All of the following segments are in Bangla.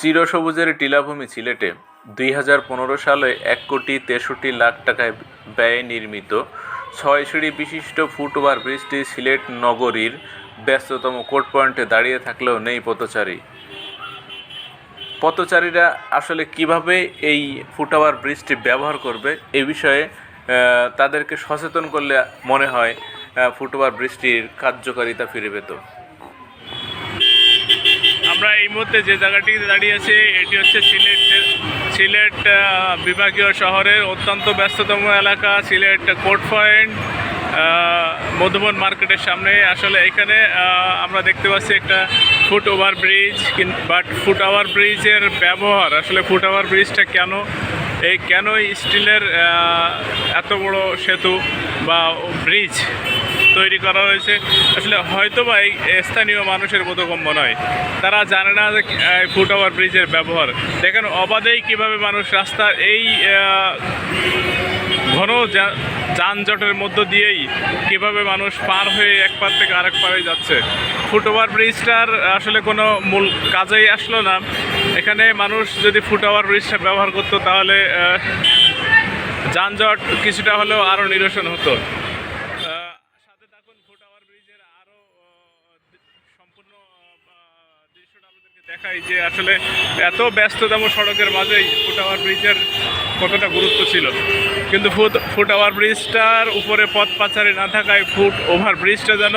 চিরসবুজের টিলাভূমি সিলেটে দুই হাজার পনেরো সালে এক কোটি তেষট্টি লাখ টাকায় ব্যয়ে নির্মিত ছয় সিঁড়ি বিশিষ্ট ফুটওভার ব্রিজটি সিলেট নগরীর ব্যস্ততম কোর্ট পয়েন্টে দাঁড়িয়ে থাকলেও নেই পথচারী। পথচারীরা আসলে কীভাবে এই ফুটওভার ব্রিজটি ব্যবহার করবে এ বিষয়ে তাদেরকে সচেতন করলে মনে হয় ফুটওভার ব্রিজটির কার্যকারিতা ফিরে পেত। আমরা এই মুহূর্তে যে জায়গাটিতে দাঁড়িয়ে আছি, এটি হচ্ছে সিলেট সিলেট বিভাগীয় শহরের অত্যন্ত ব্যস্ততম এলাকা, সিলেট কোর্ট পয়েন্ট মধুবন মার্কেটের সামনে। আসলে এখানে আমরা দেখতে পাচ্ছি একটা foot over bridge but foot over ব্রিজের ব্যবহার, আসলে ফুট ওভার ব্রিজটা কেন? এই কেন স্টিলের এত বড় সেতু বা ব্রিজ? তৈরি করা হয়েছে। আসলে হয়তো বা এই স্থানীয় মানুষের বোধগম্য নয়। তারা জানে না যে ফুট ওভার ব্রিজের ব্যবহার। দেখেন অবাধেই কীভাবে মানুষ রাস্তার এই ঘন যানজটের মধ্য দিয়েই কীভাবে মানুষ পার হয়ে এক পার থেকে আরেক পারে যাচ্ছে। ফুট ওভার ব্রিজটার আসলে কোনো মূল কাজেই আসলো না। এখানে মানুষ যদি ফুট ওভার ব্রিজটা ব্যবহার করতো তাহলে যানজট কিছুটা হলেও আরও নিরসন হতো। দেখাই যে আসলে এত ব্যস্ততম সড়কের মাঝেই ফুট ওভার ব্রিজের কতটা গুরুত্ব ছিল। কিন্তু ফুট ফুট ব্রিজটার উপরে পথ পাচারে না থাকায় ফুট ওভার ব্রিজটা যেন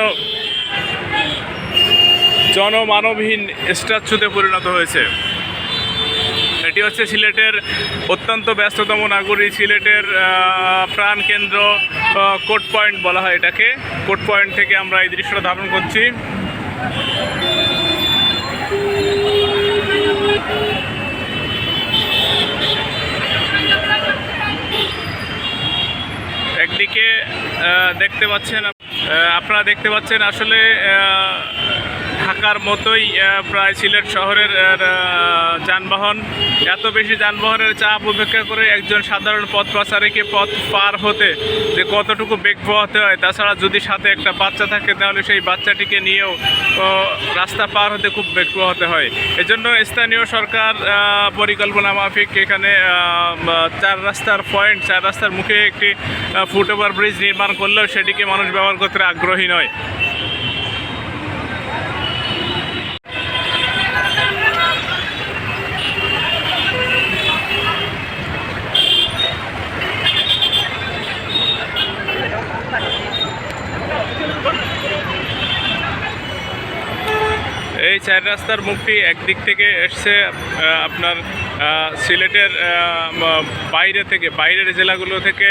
জনমানবহীন স্ট্যাচুতে পরিণত হয়েছে। এটি হচ্ছে সিলেটের অত্যন্ত ব্যস্ততম নাগরী সিলেটের প্রাণকেন্দ্র কোর্ট পয়েন্ট বলা হয় এটাকে। কোর্ট পয়েন্ট থেকে আমরা এই দৃশ্যটা ধারণ করছি। একদিকে দেখতে পাচ্ছেন আপনারা দেখতে পাচ্ছেন আসলে ঢাকার মতোই প্রায় সিলেট শহরের যানবাহন। এত বেশি যানবাহনের চাপ উপেক্ষা করে একজন সাধারণ পথ পাচারীকে পথ পার হতে যে কতটুকু বেগ পোহাতে হয়, তাছাড়া যদি সাথে একটা বাচ্চা থাকে, তাহলে সেই বাচ্চাটিকে নিয়েও রাস্তা পার হতে খুব বেগ পোহাতে হয়। এজন্য স্থানীয় সরকার পরিকল্পনা মাফিক এখানে চার রাস্তার পয়েন্ট, চার রাস্তার মুখে একটি ফুট ওভার ব্রিজ নির্মাণ করলেও সেটিকে মানুষ ব্যবহার করতে আগ্রহী নয়। এই চার রাস্তার মুখটি একদিক থেকে এসছে আপনার সিলেটের বাইরে থেকে বাইরের জেলাগুলো থেকে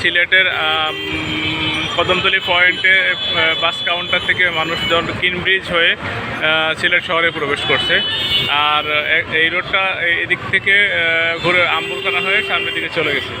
সিলেটের কদমতলি পয়েন্টে বাস কাউন্টার থেকে মানুষজন কিন ব্রিজ হয়ে সিলেট শহরে প্রবেশ করছে আর এই রোডটা এদিক থেকে ঘুরে আম্বুরখানা হয়ে সামনের দিকে চলে গেছে